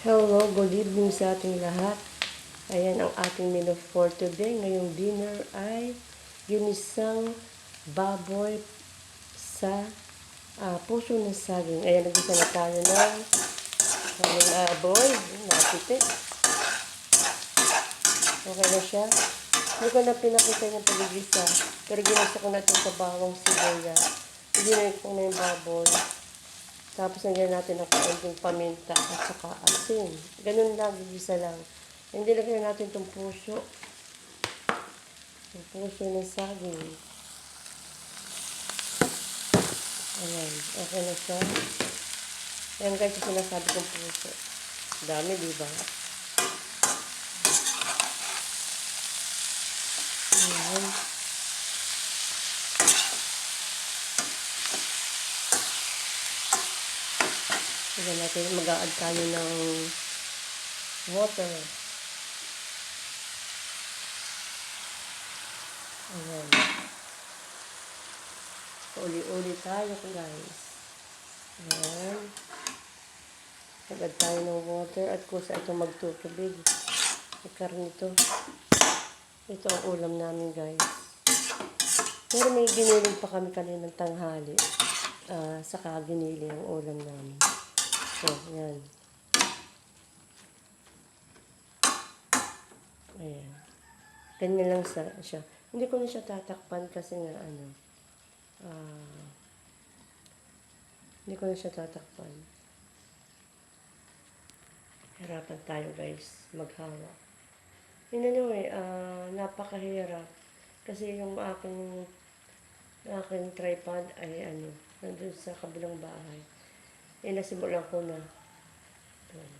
Hello, good evening sa ating lahat. Ayan ang ating menu for today. Ngayong dinner ay ginisang baboy sa ah, puso ng saging. Ayan, nagisa na tayo ng aming baboy. Napipit. Okay na siya. Hindi ko na pinakita yung pagigisa. Pero ginasa ko na ito sa bawang sibuyas. Ginay ko na yung baboy. Tapos nagyan natin ng kaunting paminta at saka asin. Ganun lang, gigisa lang. Hindi lagyan natin itong puso. Yung puso ng saging. Ayan, okay na siya. Ayan guys, yung sinasabi kong puso. Dami, di ba? Ayan. Tignan natin, mag-a-add tayo ng water. Ayan. Uli-uli tayo guys. Ayan. Mag-add tayo ng water at kusa ito magtutubig. May karne ito. Ang ulam namin guys. Pero may giniling pa kami kaninang tanghali. Ah, saka ginili ang ulam namin. So, yan. Ayan. Ganyan lang sa, siya. Hindi ko na siya tatakpan kasi nga ano, ah, hindi ko na siya tatakpan. Hirapan tayo guys, maghawa. Yun anyway, ah, napakahirap. Kasi yung aking, aking tripod ay ano, nandun sa kabilang bahay. Eh, nasimulan ko na. Ayan.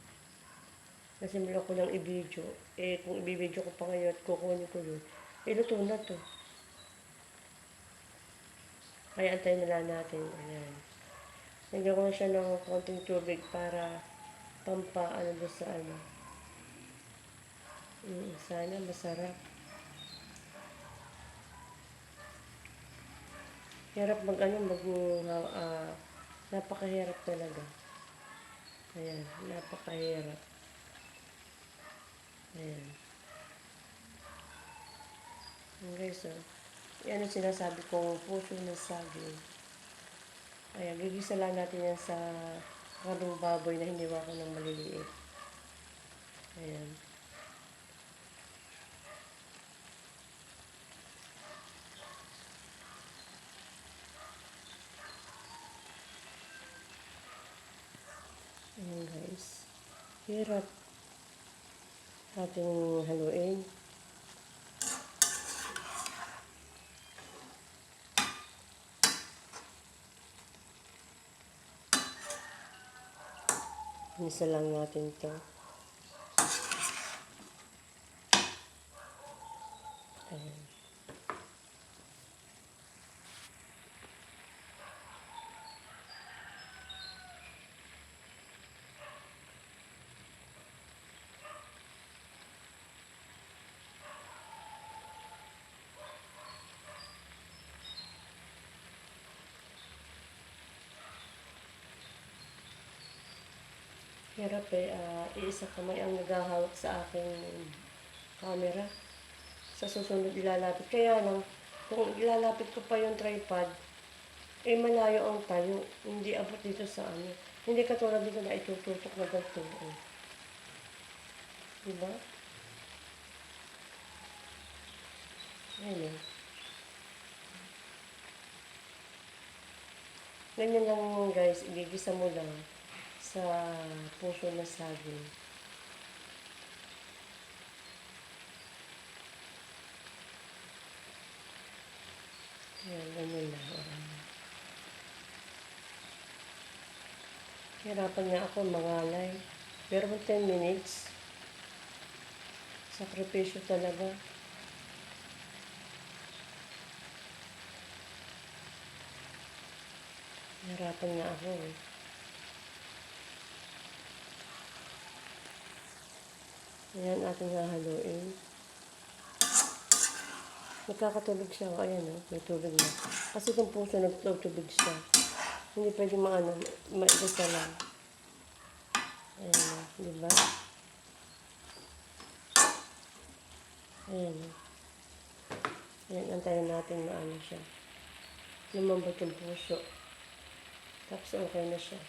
Nasimulan ko ng i-video. Eh, kung i-video ko pa ngayon at kukunin ko yun, eh, luto na to. Kaya antayin na lang natin. Ayan. Nagyan ko na siya ng konting tubig para pampa, ano doon sa ano. Mm, sana masarap. Hirap mag ano, mag, ah, napakahirap talaga. Ayan, napakahirap. Ayan. Okay, so, yan ang sinasabi kong puso ng saging. Ayan, gigisa natin yan sa karong baboy na hiniwa ko ng maliliit. Ayan Hirap ating haluin. Isa lang natin to. Ayan. Hirap eh, ah, iisa kamay ang naghahawak sa aking camera. Sa susunod ilalapit. Kaya lang, kung ilalapit ko pa yung tripod, eh malayo ang tayo. Hindi abot dito sa ano. Hindi katulad dito na itututok na ganito. Eh. Diba? Ayun eh. Ganyan lang guys, igigisa mo lang sa puso na saging. Yan, ganyan. Ayan. Hirapan nga ako mangalay. Pero 10 minutes. Sakripisyo talaga. Hirapan nga ako eh. Ayan ating hahaluin. Nagkakatulog siya. O, ayan o, may tubig na. Kasi kung puso nagtutubig siya, hindi pwede maano, maigisa lang. Ayan na, di ba? Ayan na. Ayan, antayin natin maano siya. Lumambot yung puso. Tapos okay na siya.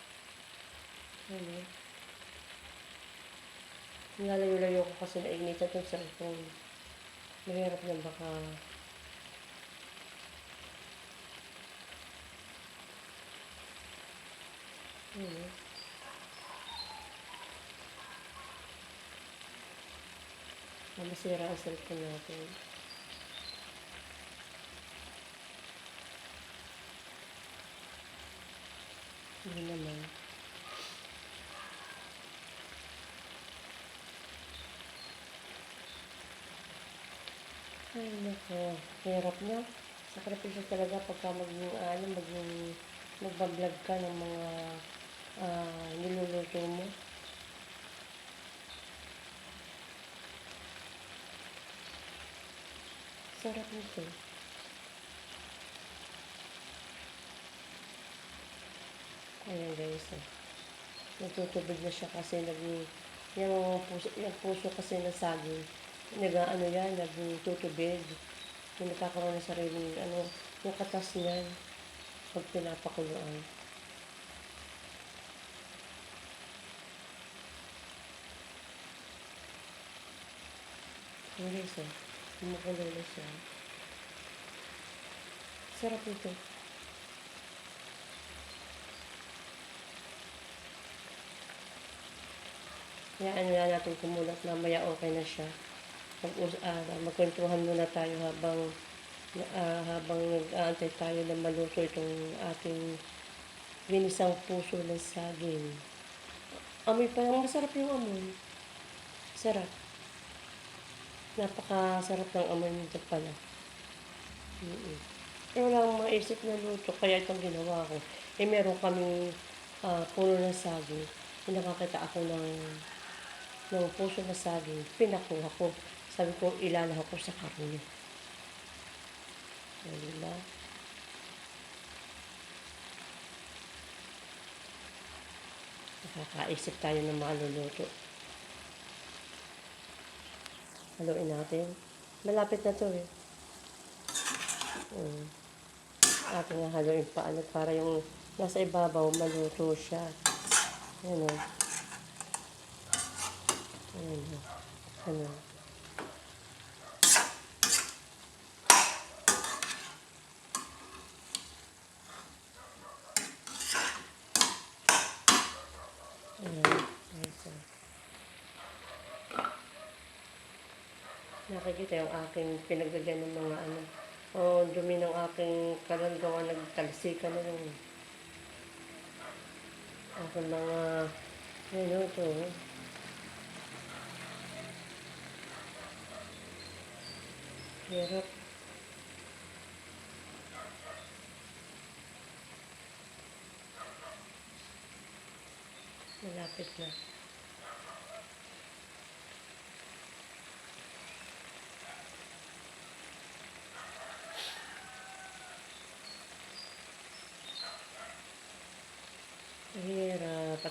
Ayan na. Nilalayo-layo ko kasi nainitan itong cellphone. Mahirap na baka. Ah, Masira ang cellphone natin. Hindi naman. Ay, nako. Hirap na. Sakripisyo talaga pagka maging, ano, maging, magbablog ka ng mga ah, niluluto mo. Sarap nito. Ayan guys. Oh. Nagtutubig na siya kasi naging yung puso, yung puso kasi na saging. Nag ano yan, nagtutubig. Yung nagkakaroon ng sariling ano, yung katas niyan. Pag pinapakuluan. Guys. Oh. Kumukulo na siya. Sarap nito. Hayaan nga natin kumulat mamaya okay na siya. Mag uh, magkwentuhan muna tayo habang ah, habang nag-aantay tayo na maluto itong ating ginisang puso ng saging. Amoy pa lang, masarap yung amoy. Sarap. Napakasarap ng amoy nito pala. Mm-mm. Eh, wala akong maisip na luto, kaya itong ginawa ko. Eh, meron kaming ah, puno ng saging. Nakakita ako ng ng puso na saging, pinakuha ko. Sabi ko, ilalaw ko sa karne. Diba? Nakakaisip tayo ng maluluto. Haluin natin. Malapit na to eh. Um, ating nga haluin pa ano, para yung nasa ibabaw maluto siya. Ano. Ano. Ano. Nakikita yung aking pinaglagyan ng mga ano. O, dumi ng aking kalanggawa nagtalsikan na yung aking mga ano to. Hirap. Malapit na.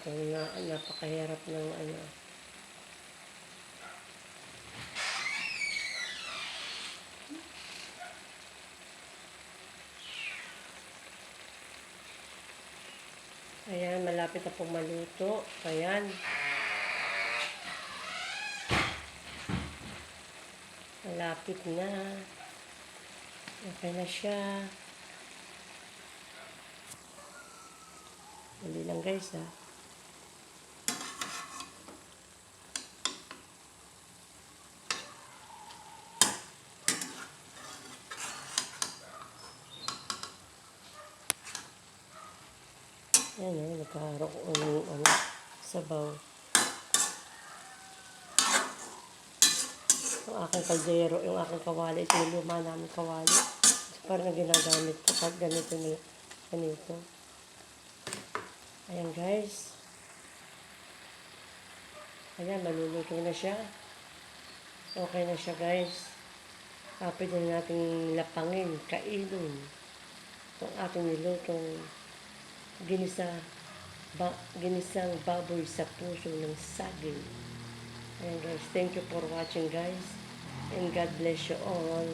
Ang na, napakahirap ng ano. Ayan, malapit na pong maluto. Ayan. Malapit na. Okay na siya. Dali lang guys ha. Ayan o, nagkaroon ng ano, sabaw. Yung aking kaldero, yung aking kawali, ito yung luma namin kawali. Parang ginagamit ko pag ganito na ganito. Ayan guys. Ayan, maluluto na siya. Okay na siya guys. Uh, pwede na natin lapangin, kainin. Itong ating nilutong ginisa ba, ginisang baboy sa puso ng saging. Ayan guys, thank you for watching guys. And God bless you all.